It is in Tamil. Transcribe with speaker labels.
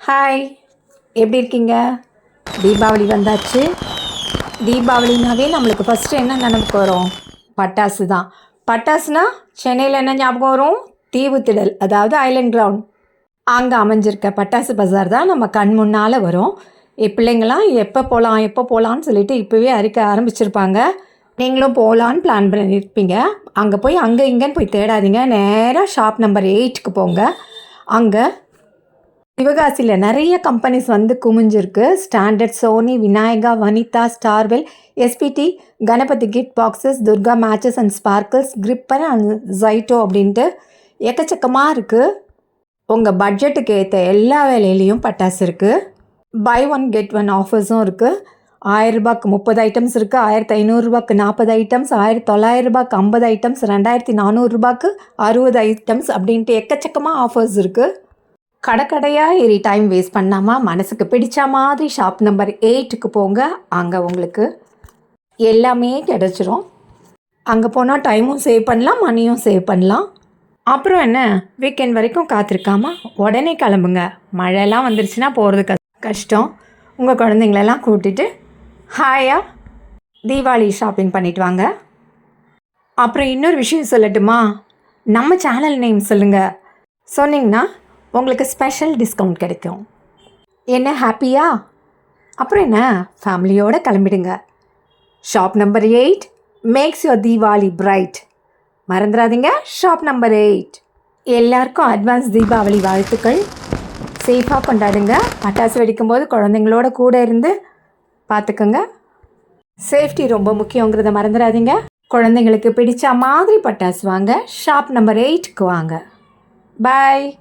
Speaker 1: ஹாய் எப்படி இருக்கீங்க? தீபாவளி வந்தாச்சு. தீபாவளினாவே நம்மளுக்கு ஃபஸ்ட்டு என்ன நினைவுக்கு வரும்? பட்டாசு தான் பட்டாசுனா சென்னையில் என்ன ஞாபகம் வரும்? தீவுத்திடல் அதாவது ஐலண்ட் கிரவுண்ட் அங்கே அமைஞ்சிருக்க பட்டாசு பஜார் தான் நம்ம கண் முன்னால் வரும். என் பிள்ளைங்களாம் எப்போ போகலாம் எப்போ போகலான்னு சொல்லிட்டு இப்போவே அறிக்க ஆரம்பிச்சிருப்பாங்க. நீங்களும் போகலான்னு பிளான் பண்ணியிருப்பீங்க அங்கே போய் அங்கே இங்கேன்னு போய் தேடாதீங்க. நேராக ஷாப் நம்பர் எயிட்டுக்கு போங்க. அங்கே சிவகாசியில் நிறைய கம்பெனிஸ் வந்து குமிஞ்சிருக்கு. Standard Sony Vinayaka Vanitha Starwell SPD Ganapathi kit boxes Durga matches and sparkles gripper and ஜைட்டோ அப்படின்ட்டு எக்கச்சக்கமாக இருக்குது உங்கள் பட்ஜெட்டுக்கு ஏற்ற எல்லா வேலையிலையும் பட்டாசு இருக்குது பை ஒன் கெட் ஒன் ஆஃபர்ஸும் இருக்குது ஆயிரரூபாக்கு முப்பது ஐட்டம்ஸ் இருக்குது ஆயிரத்தி ஐநூறுரூபாக்கு நாற்பது ஐட்டம்ஸ் ஆயிரத்தி தொள்ளாயிரரூபாக்கு ஐம்பது ஐட்டம்ஸ் ரெண்டாயிரத்தி நானூறுரூபாக்கு அறுபது ஐட்டம்ஸ் அப்படின்ட்டு எக்கச்சக்கமாக ஆஃபர்ஸ் இருக்குது கடக்கடையாக ஏறி டைம் வேஸ்ட் பண்ணாமல் மனசுக்கு பிடிச்ச மாதிரி ஷாப் நம்பர் எயிட்டுக்கு போங்க. அங்கே உங்களுக்கு எல்லாமே கிடச்சிரும். அங்கே போனால் டைமும் சேவ் பண்ணலாம் மணியும் சேவ் பண்ணலாம். அப்புறம் என்ன? வீக்கெண்ட் வரைக்கும் காத்திருக்காம? உடனே கிளம்புங்க. மழைலாம் வந்துருச்சுன்னா போகிறது க கஷ்டம். உங்கள் குழந்தைங்களெல்லாம் கூட்டிட்டு ஹாயாக தீபாவளி ஷாப்பிங் பண்ணிட்டு வாங்க. அப்புறம் இன்னொரு விஷயம் சொல்லட்டுமா? நம்ம சேனல் நேம் சொல்லுங்கள் சொன்னிங்கன்னா உங்களுக்கு ஸ்பெஷல் டிஸ்கவுண்ட் கிடைக்கும். என்ன ஹாப்பியா அப்புறம் என்ன? ஃபேமிலியோடு கிளம்பிடுங்க. Shop number eight makes your Deepavali bright மறந்துடாதீங்க ஷாப் நம்பர் எயிட் எல்லாருக்கும் அட்வான்ஸ் தீபாவளி வாழ்த்துக்கள். சேஃபாக கொண்டாடுங்க. பட்டாசு வெடிக்கும்போது குழந்தைங்களோட கூட இருந்து பார்த்துக்கோங்க சேஃப்டி ரொம்ப முக்கியங்கிறத மறந்துடாதீங்க. குழந்தைங்களுக்கு பிடிச்ச மாதிரி பட்டாசு வாங்க. ஷாப் நம்பர் எயிட்டுக்கு வாங்க. பாய்